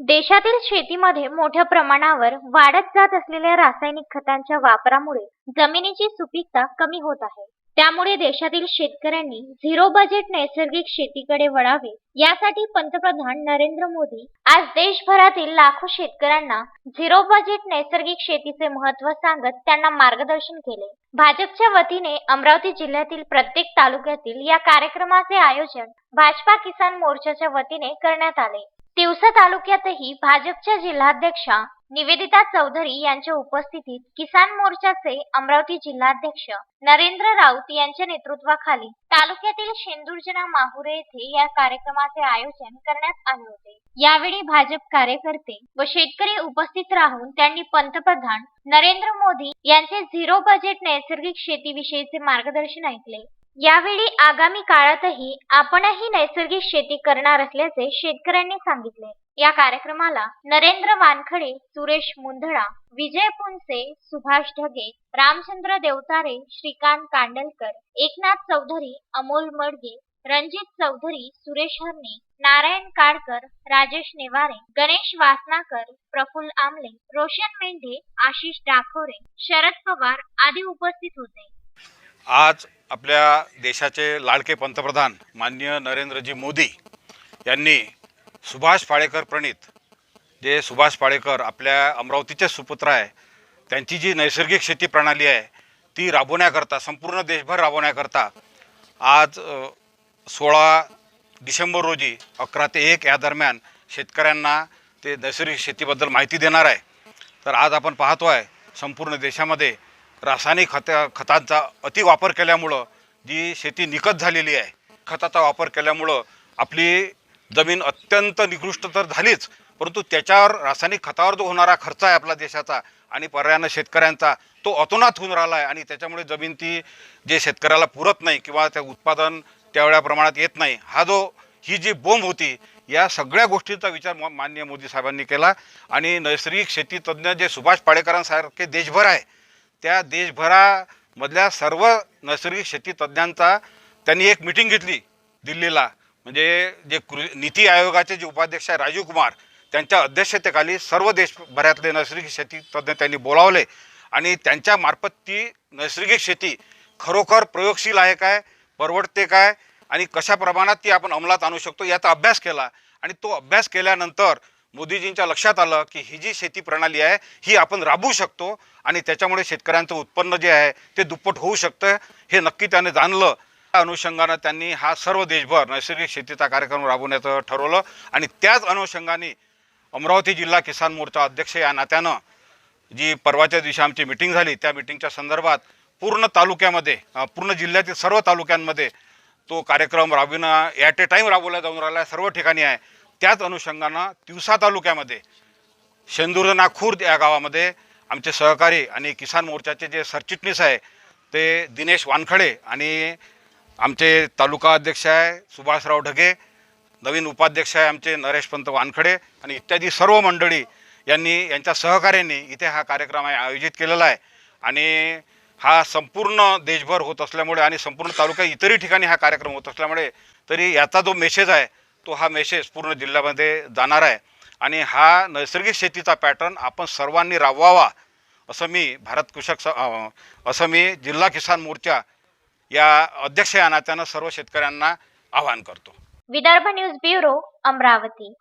देशातील शेतीमध्ये मोठ्या प्रमाणावर वाढत जात असलेल्या रासायनिक खतांच्या वापरामुळे जमिनीची सुपीकता कमी होत आहे. त्यामुळे देशातील शेतकऱ्यांनी झिरो बजेट नैसर्गिक शेतीकडे वळावे यासाठी पंतप्रधान नरेंद्र मोदी आज देशभरातील लाखो शेतकऱ्यांना झिरो बजेट नैसर्गिक शेतीचे महत्त्व सांगत त्यांना मार्गदर्शन केले. भाजपच्या वतीने अमरावती जिल्ह्यातील प्रत्येक तालुक्यातील या कार्यक्रमाचे आयोजन भाजपा किसान मोर्चाच्या वतीने करण्यात आले. तिवसा तालुक्यातही भाजपच्या जिल्हाध्यक्षा निवेदिता चौधरी यांच्या उपस्थितीत किसान मोर्चाचे अमरावती जिल्हाध्यक्ष नरेंद्र राऊत यांच्या नेतृत्वाखाली तालुक्यातील शेंदुर्जना माहुरे येथे या कार्यक्रमाचे आयोजन करण्यात आले होते. यावेळी भाजप कार्यकर्ते व शेतकरी उपस्थित राहून त्यांनी पंतप्रधान नरेंद्र मोदी यांचे झिरो बजेट नैसर्गिक शेतीविषयीचे मार्गदर्शन ऐकले. यावेळी आगामी काळातही आपणही नैसर्गिक शेती करणार असल्याचे शेतकऱ्यांनी सांगितले. या कार्यक्रमाला नरेंद्र वानखडे सुरेश मुंधळा विजय पुनसे सुभाष ढगे रामचंद्र देवतारे श्रीकांत कांडलकर एकनाथ चौधरी अमोल मडगे रणजित चौधरी सुरेश हरणे नारायण काडकर राजेश नेवारे गणेश वासनाकर प्रफुल्ल आमले रोशन मेंढे आशिष डाखोरे शरद पवार आदी उपस्थित होते. आज आपल्या देशाचे लाडके पंतप्रधान माननीय नरेंद्रजी मोदी यांनी सुभाष पाळेकर प्रणित जे सुभाष पाळेकर आपल्या अमरावतीचे सुपुत्र आहे त्यांची जी नैसर्गिक शेती प्रणाली आहे ती राबवण्याकरता संपूर्ण देशभर राबवण्याकरता आज सोळा डिसेंबर रोजी अकरा ते एक या दरम्यान शेतकऱ्यांना ते नैसर्गिक शेतीबद्दल माहिती देणार आहे. तर आज आपण पाहतो आहे संपूर्ण देशामध्ये रासायनिक खत खतांचा अतिवापर केल्यामुळं जी शेती निकत झालेली आहे खताचा वापर केल्यामुळं आपली जमीन अत्यंत निकृष्ट तर झालीच परंतु त्याच्यावर रासायनिक खतावर जो होणारा खर्च आहे आपला देशाचा आणि पर्यायानं शेतकऱ्यांचा तो अतोनात होऊन राहिला आहे आणि त्याच्यामुळे जमीन ती जे शेतकऱ्याला पुरत नाही किंवा त्या उत्पादन त्यावेळ्या प्रमाणात येत नाही हा जो ही जी बोंब होती या सगळ्या गोष्टींचा विचार म- माननीय मोदी साहेबांनी केला आणि नैसर्गिक शेती तज्ज्ञ जे सुभाष पाडेकरांसारखे देशभर आहे त्या देशभरामधल्या सर्व नैसर्गिक शेती तज्ज्ञांचा त्यांनी एक मिटिंग घेतली दिल्लीला. म्हणजे जे कृ नीती आयोगाचे जे उपाध्यक्ष आहे राजीव कुमार त्यांच्या अध्यक्षतेखाली सर्व देशभरातले नैसर्गिक शेती तज्ज्ञ त्यांनी बोलावले. आणि त्यांच्या मार्फत ती नैसर्गिक शेती खरोखर प्रयोगशील आहे काय परवडते काय आणि कशा प्रमाणात ती आपण अंमलात आणू शकतो याचा अभ्यास केला. आणि तो अभ्यास केल्यानंतर मोदीजींच्या लक्षात आलं की ही जी शेती प्रणाली आहे ही आपण राबवू शकतो आणि त्याच्यामुळे शेतकऱ्यांचं उत्पन्न जे आहे ते दुप्पट होऊ शकतं. हे नक्की त्याने जाणलं. त्या अनुषंगानं त्यांनी हा सर्व देशभर नैसर्गिक शेतीचा कार्यक्रम राबवण्याचं ठरवलं आणि त्याच अनुषंगाने अमरावती जिल्हा किसान मोर्चा अध्यक्ष या नात्यानं जी परवाच्या दिवशी आमची मिटिंग झाली त्या मिटिंगच्या संदर्भात पूर्ण तालुक्यामध्ये पूर्ण जिल्ह्यातील सर्व तालुक्यांमध्ये तो कार्यक्रम राबविणं ॲट ए टाईम राबवला जाऊन राहिला आहे सर्व ठिकाणी आहे. त्याच अनुषंगानं तिवसा तालुक्यामध्ये शेंदुर्ना खुर्द या गावामध्ये आमचे सहकारी आणि किसान मोर्चाचे जे सरचिटणीस आहे ते दिनेश वानखडे आणि आमचे तालुका अध्यक्ष आहे सुभाषराव ढगे नवीन उपाध्यक्ष आहे आमचे नरेशपंत वानखडे आणि इत्यादी सर्व मंडळी यांनी यांच्या सहकार्याने इथे हा कार्यक्रम आहे आयोजित केलेला आहे. आणि हा संपूर्ण देशभर होत असल्यामुळे आणि संपूर्ण तालुका इतरही ठिकाणी हा कार्यक्रम होत असल्यामुळे तरी याचा जो मेसेज आहे तो हा मेसेज पूर्ण जिल्ह्यामध्ये जाणार आहे. आणि हा नैसर्गिक शेतीचा पॅटर्न आपण सर्वांनी राबवावा असं मी भारत कृषक असं मी जिल्हा किसान मोर्चा या अध्यक्ष या नात्यानं सर्व शेतकऱ्यांना आवाहन करतो. Vidarbha news bureau Amravati.